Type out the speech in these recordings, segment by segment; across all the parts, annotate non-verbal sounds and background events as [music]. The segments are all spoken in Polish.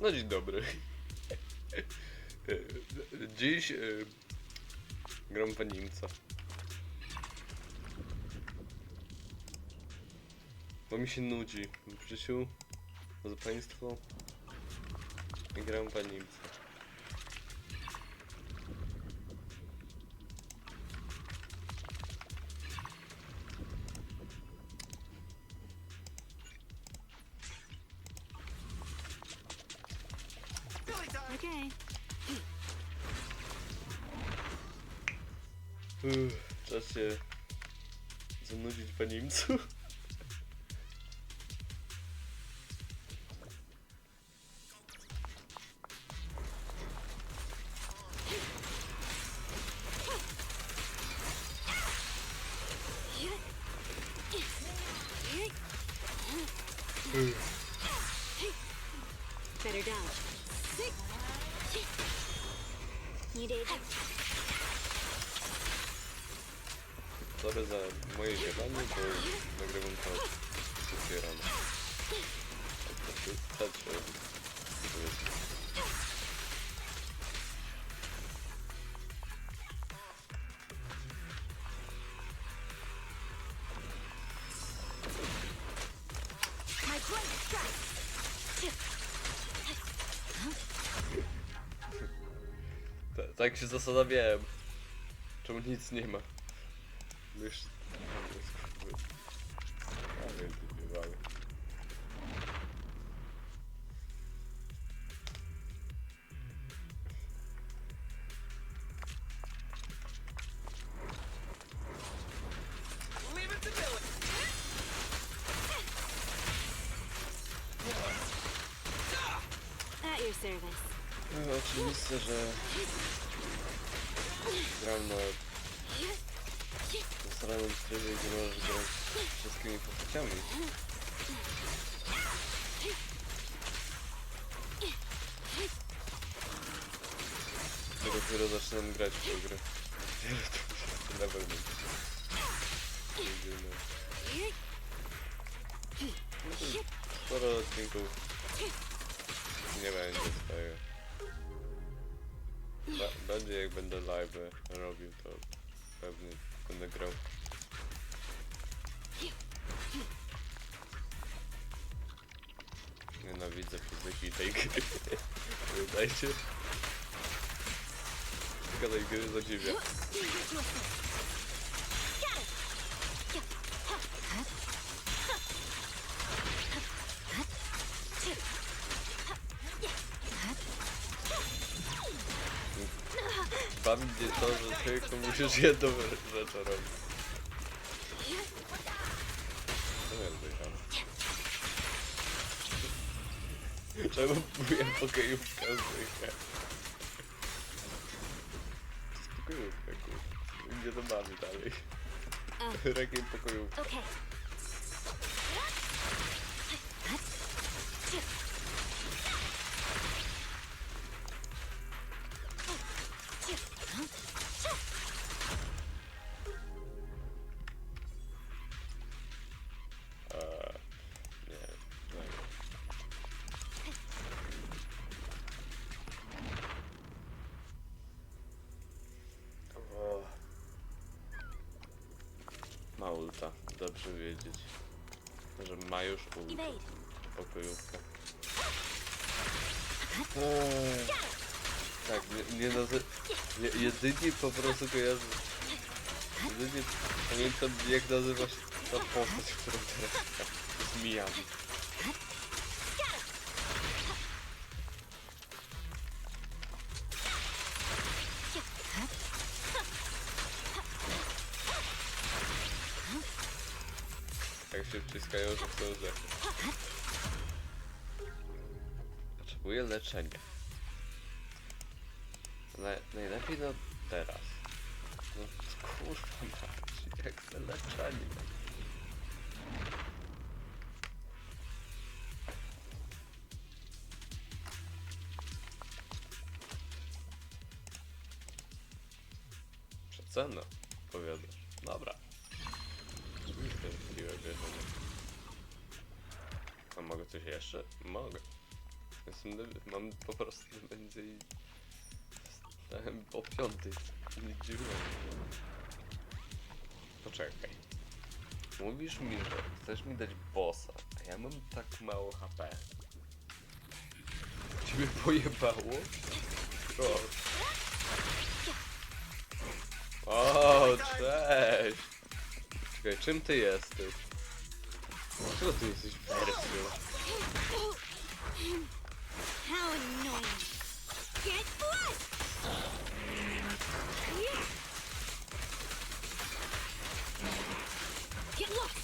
No dzień dobry. Dziś y, gram w Animca. Bo mi się nudzi w życiu. Drodzy Państwo. Gram w Animca. Uff, Czas się zanudzić w Animcu. Tak się zastanawiałem. Czemu nic nie ma? Już... A. At your service. No, oczywiste, że gram na ustalonym trybie, gdzie możesz grać wszystkimi postaciami. Ja dopiero zaczynam grać w tę grę. Wiele tu się level będzie. Jedyne. Sporo odcinków nie będzie swojego. Będzie jak będę live robił, to pewnie będę grał. Nienawidzę fizyki tej gry. [laughs] Pamiętajcie. Fizyka tej gry zadziwia. Bawi mnie to, że tylko musisz jedną rzecz robić. To jest wyjechane. Czemu buję pokojówka jest pokojówka, kurde. Gdzie to bawi dalej? Rekiem pokojówka. Dobrze wiedzieć. Że ma już pokojówka. Eee, tak, nie, nie nazy... Je, jedynie po prostu kojarzę... Jedynie pamiętam jak nazywa się ta postać, którą teraz gra. Jak się wciskają, że chcą zleczyć. Potrzebuję leczenia. Na, najlepiej no teraz. No kurwa mać, jak to leczenie. Przecena, powiadasz. Dobra. Szczęśliwe bierzenie. A mogę coś jeszcze? Mogę. Jestem, mam po prostu stałem po piątej. Nic dziwnego. Poczekaj. Mówisz mi, że chcesz mi dać bossa, a ja mam tak mało HP. Ciebie pojebało? Proszę. O, cześć! Czekaj, czym ty jesteś? Dlaczego ty jesteś wersją? How annoying. Get blood! Yeah. Get lost!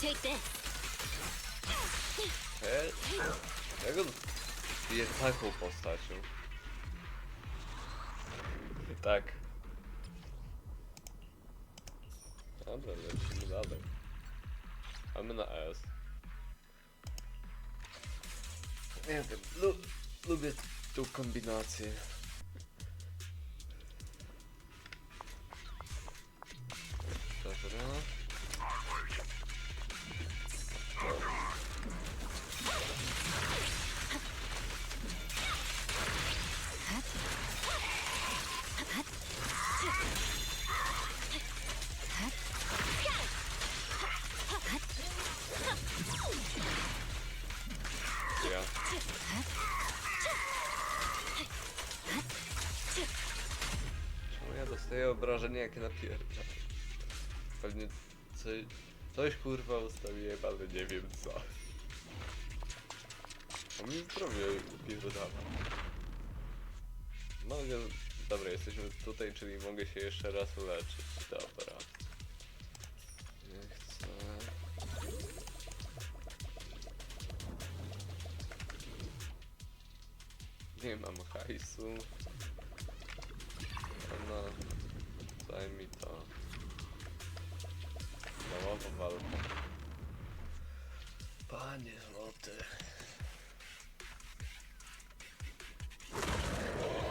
Take this. Jak on jest taką postacią? Tak. Tą kombinację. Obrażenia jak napierdzam? Pewnie coś, coś kurwa ustawiłem, ale nie wiem co. A mi zdrowie pierdala. Mogę... Dobra, jesteśmy tutaj, czyli mogę się jeszcze raz uleczyć. Dobra. Nie chcę... Nie mam hajsu.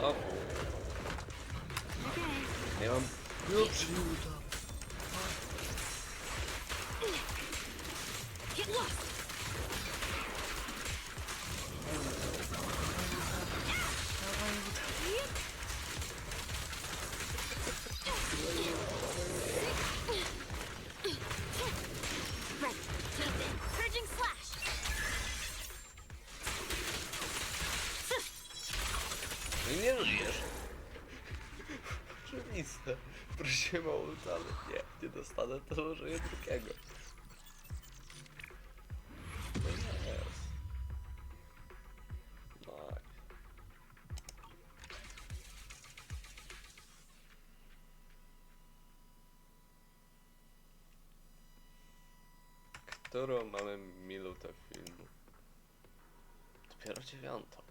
O, nie mam klucza. Ult, ale nie, nie dostanę, to użyję drugiego. No jest. No. Którą mamy minutę filmu? Dopiero dziewiątą.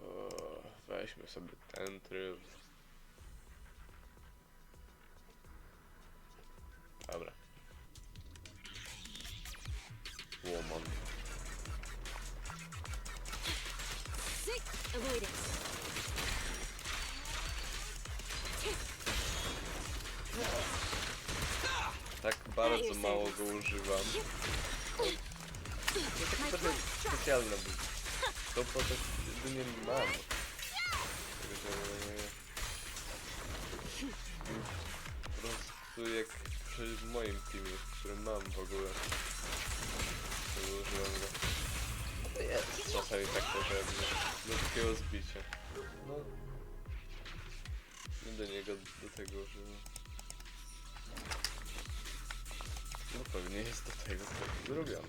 O, weźmy sobie ten tryb. Dobra. Woman. Tak bardzo mało go używam. My Trochę point struck. specjalne był. To potem jedynie mam. Prostu jak przy moim teamie, który mam w ogóle. To używam go. Jest czasami tak potrzebne. Do takiego zbicia. No. Nie do niego do tego używam. No pewnie jest do tego tak zrobione.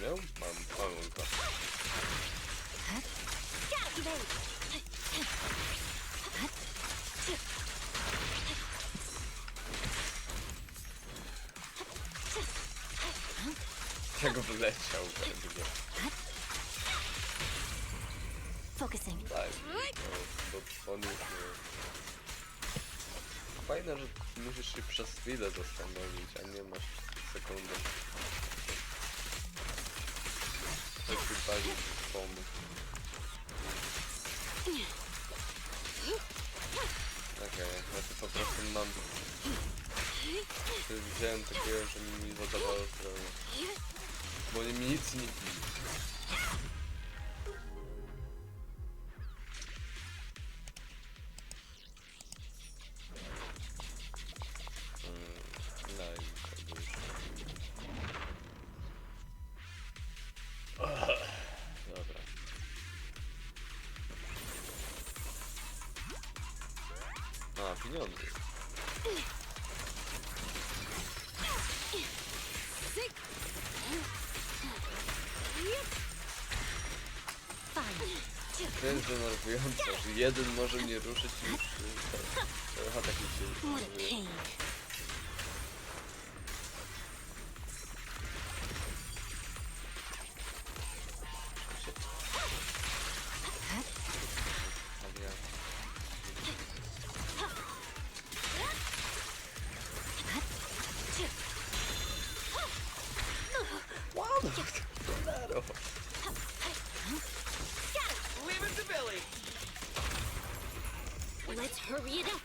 Mam ją? Mam, mam ulta. Tak wleciał we mnie. Focusing. Tak, no, bo on już nie... Fajne, że musisz się przez chwilę zastanowić, a nie masz sekundę. To ci bardziej pomóc. Okej, ja to po prostu mam... To Wziąłem takiego, że mi zadawało sprawę. Six. Five. To jest denerwujące, że jeden może mnie ruszyć i już... y, Trochę taki się... cholero! Leave it to Billy. Let's hurry it up.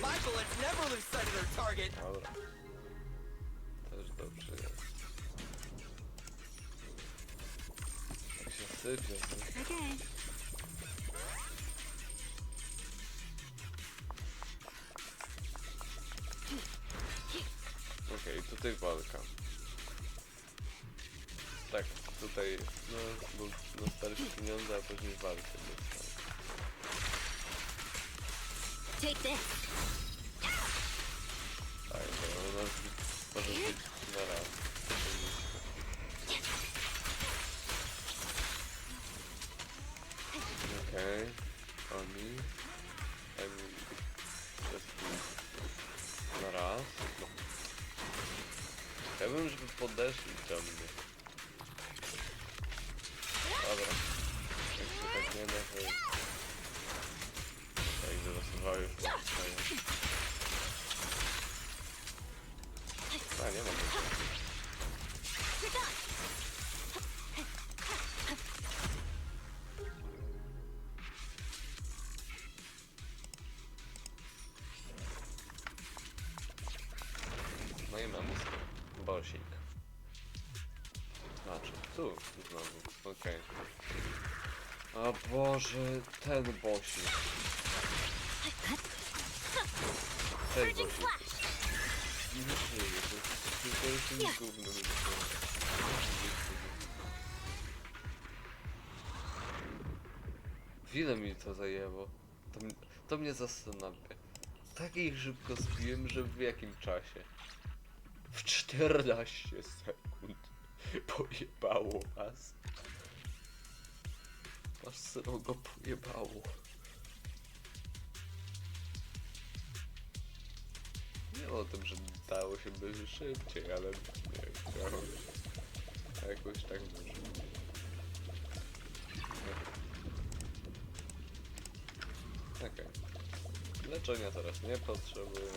My bullets never lose sight of their target. Dobra. Też dobrze jest. Tak się sypie. Okay. Tutaj no, bo dostaliśmy pieniądze, a później walkę this. Tak, to ona może być na raz. Okej, oni... Oni... Wszystkim na raz. Chciałbym, żeby podeszli do mnie. Okej. O Boże, ten bosik. Ten Urging bosik. Nie żyje, to jest mi to zajęło. To, to mnie zastanawia. Tak ich szybko zbiłem, że w jakim czasie? W 14 sekund. [laughs] Pojebało was. Was srogo pojebało. Nie o tym, że dało się by szybciej, ale nie wiem, jakoś, tak wyszło. Okej. Leczenia teraz nie potrzebuję.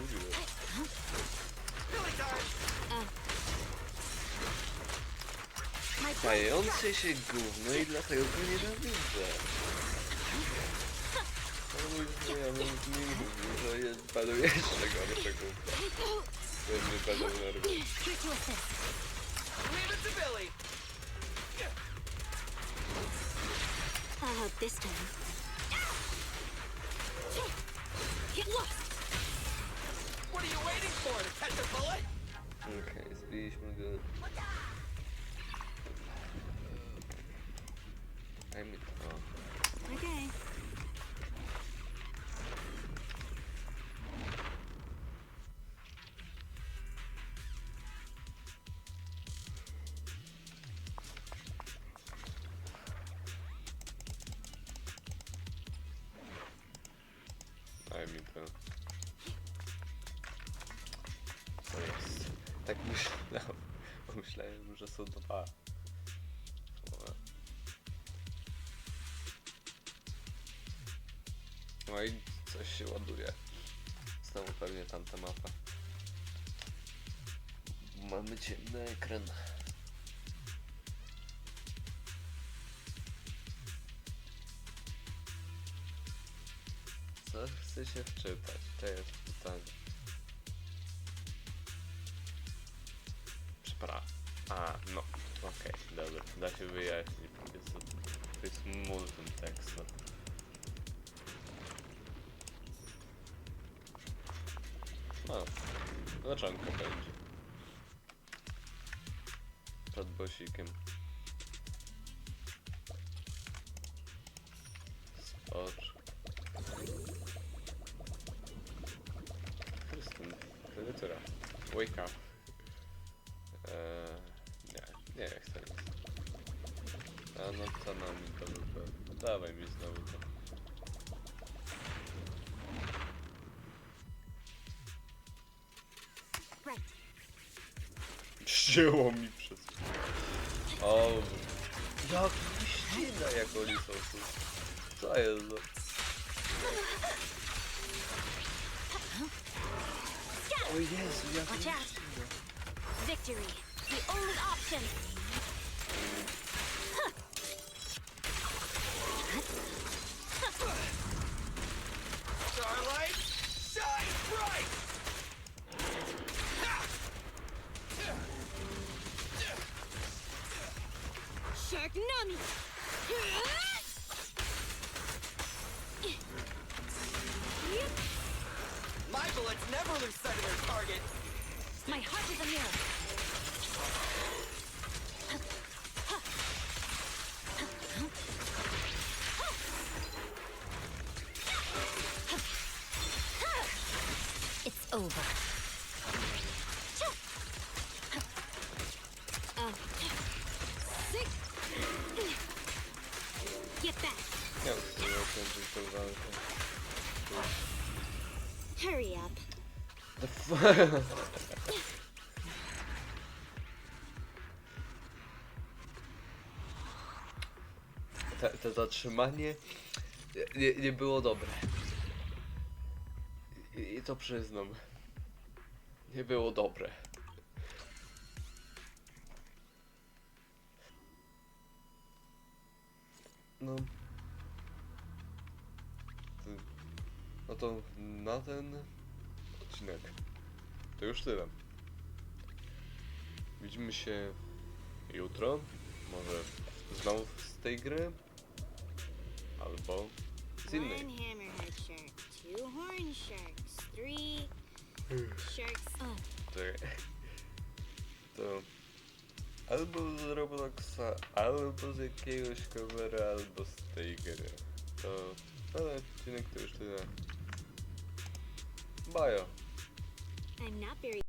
Go. My Stające się gówno i dlatego go nienawidzę. No mój znajomy mi mówił, że jest, będą jeszcze to assist. Leave it to Billy. I'll help this time. Get lost! For? To catch a bullet? Okej, zbiliśmy go. Daj mi to. Okay. Daj mi to. Tak [laughs] myślałem. Myślałem, że są dwa. No i coś się ładuje. Znowu pewnie tamta mapa. Mamy ciemny ekran. Co chce się wczytać? To jest A, no. Okej, dobra. Da się wyjaśnić. Jest to, to jest multum tekstu. O, naczanka będzie. Przed bosikiem. A no co nam mi to wybrać? Dawaj mi znowu to. Wzięło mi przez... O, jak ścina jak oni są tu. Co jest za... O Jezu, jak Watch out. Victory. The only option. Shine bright. Shark Nami. My bullets never lose sight of their target. My heart is a mirror. Ja chcę zakończyć tą walkę. Hurry up. The [laughs] Te, to zatrzymanie nie- nie, nie było dobre. I, I to przyznam. Nie było dobre. No. No to na ten odcinek to już tyle. Widzimy się jutro. Może znowu z tej gry. Albo z innej. One hammerhead shark, two horn sharks, three sharks. Oh, To, to albo z Robloxa, albo z jakiegoś covera, albo z tej gry. To ten odcinek to już tyle. Bajo. I'm not very